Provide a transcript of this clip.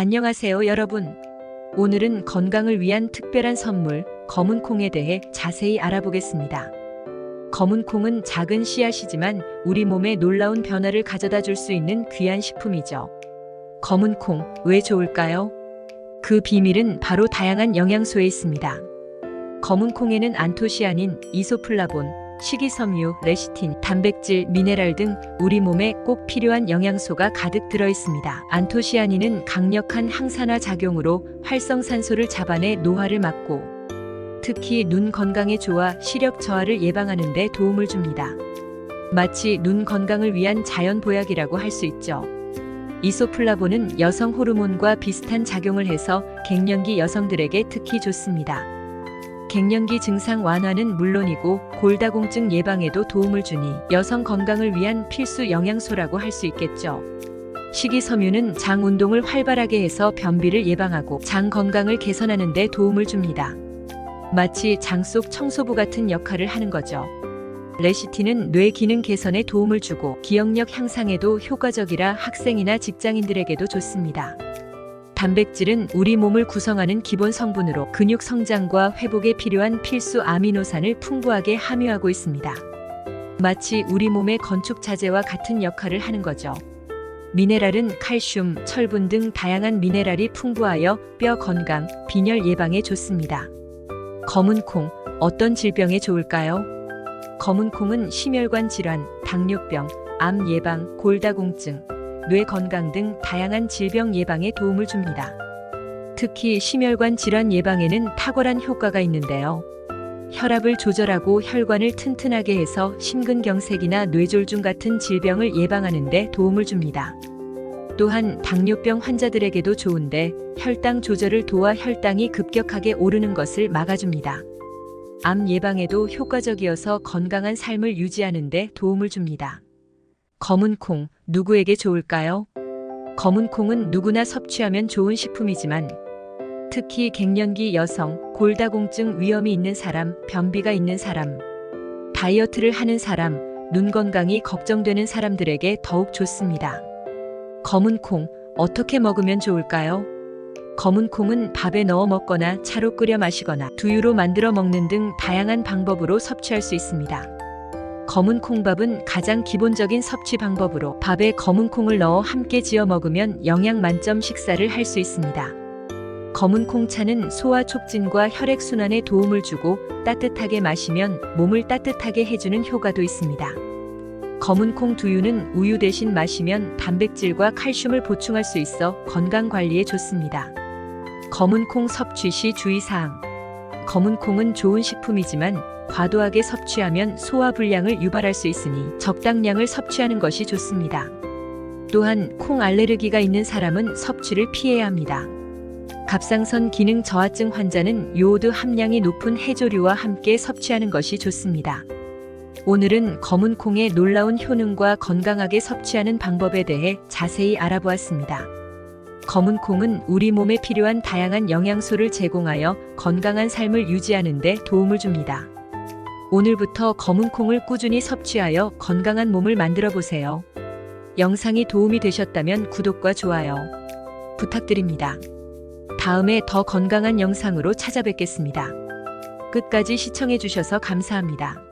안녕하세요, 여러분. 오늘은 건강을 위한 특별한 선물, 검은 콩에 대해 자세히 알아보겠습니다. 검은 콩은 작은 씨앗이지만 우리 몸에 놀라운 변화를 가져다 줄 수 있는 귀한 식품이죠. 검은 콩, 왜 좋을까요? 그 비밀은 바로 다양한 영양소에 있습니다. 검은 콩에는 안토시아닌, 이소플라본, 식이섬유, 레시틴, 단백질, 미네랄 등 우리 몸에 꼭 필요한 영양소가 가득 들어 있습니다. 안토시아닌은 강력한 항산화 작용으로 활성산소를 잡아내 노화를 막고 특히 눈 건강에 좋아 시력 저하를 예방하는 데 도움을 줍니다. 마치 눈 건강을 위한 자연 보약이라고 할 수 있죠. 이소플라본은 여성 호르몬과 비슷한 작용을 해서 갱년기 여성들에게 특히 좋습니다. 갱년기 증상 완화는 물론이고 골다공증 예방에도 도움을 주니 여성 건강을 위한 필수 영양소라고 할 수 있겠죠. 식이섬유는 장 운동을 활발하게 해서 변비를 예방하고 장 건강을 개선하는 데 도움을 줍니다. 마치 장 속 청소부 같은 역할을 하는 거죠. 레시틴은 뇌 기능 개선에 도움을 주고 기억력 향상에도 효과적이라 학생이나 직장인들에게도 좋습니다. 단백질은 우리 몸을 구성하는 기본 성분으로 근육 성장과 회복에 필요한 필수 아미노산을 풍부하게 함유하고 있습니다. 마치 우리 몸의 건축 자재와 같은 역할을 하는 거죠. 미네랄은 칼슘, 철분 등 다양한 미네랄이 풍부하여 뼈 건강, 빈혈 예방에 좋습니다. 검은 콩, 어떤 질병에 좋을까요? 검은 콩은 심혈관 질환, 당뇨병, 암 예방, 골다공증, 뇌 건강 등 다양한 질병 예방에 도움을 줍니다. 특히 심혈관 질환 예방에는 탁월한 효과가 있는데요. 혈압을 조절하고 혈관을 튼튼하게 해서 심근경색이나 뇌졸중 같은 질병을 예방하는 데 도움을 줍니다. 또한 당뇨병 환자들에게도 좋은데 혈당 조절을 도와 혈당이 급격하게 오르는 것을 막아줍니다. 암 예방에도 효과적이어서 건강한 삶을 유지하는 데 도움을 줍니다. 검은 콩, 누구에게 좋을까요? 검은 콩은 누구나 섭취하면 좋은 식품이지만 특히 갱년기 여성, 골다공증 위험이 있는 사람, 변비가 있는 사람, 다이어트를 하는 사람, 눈 건강이 걱정되는 사람들에게 더욱 좋습니다. 검은 콩, 어떻게 먹으면 좋을까요? 검은 콩은 밥에 넣어 먹거나 차로 끓여 마시거나 두유로 만들어 먹는 등 다양한 방법으로 섭취할 수 있습니다. 검은 콩밥은 가장 기본적인 섭취 방법으로 밥에 검은 콩을 넣어 함께 지어 먹으면 영양 만점 식사를 할 수 있습니다. 검은 콩차는 소화 촉진과 혈액 순환에 도움을 주고 따뜻하게 마시면 몸을 따뜻하게 해주는 효과도 있습니다. 검은 콩 두유는 우유 대신 마시면 단백질과 칼슘을 보충할 수 있어 건강 관리에 좋습니다. 검은 콩 섭취 시 주의사항. 검은 콩은 좋은 식품이지만 과도하게 섭취하면 소화 불량을 유발할 수 있으니 적당량을 섭취하는 것이 좋습니다. 또한 콩 알레르기가 있는 사람은 섭취를 피해야 합니다. 갑상선 기능 저하증 환자는 요오드 함량이 높은 해조류와 함께 섭취하는 것이 좋습니다. 오늘은 검은 콩의 놀라운 효능과 건강하게 섭취하는 방법에 대해 자세히 알아보았습니다. 검은 콩은 우리 몸에 필요한 다양한 영양소를 제공하여 건강한 삶을 유지하는 데 도움을 줍니다. 오늘부터 검은 콩을 꾸준히 섭취하여 건강한 몸을 만들어 보세요. 영상이 도움이 되셨다면 구독과 좋아요 부탁드립니다. 다음에 더 건강한 영상으로 찾아뵙겠습니다. 끝까지 시청해 주셔서 감사합니다.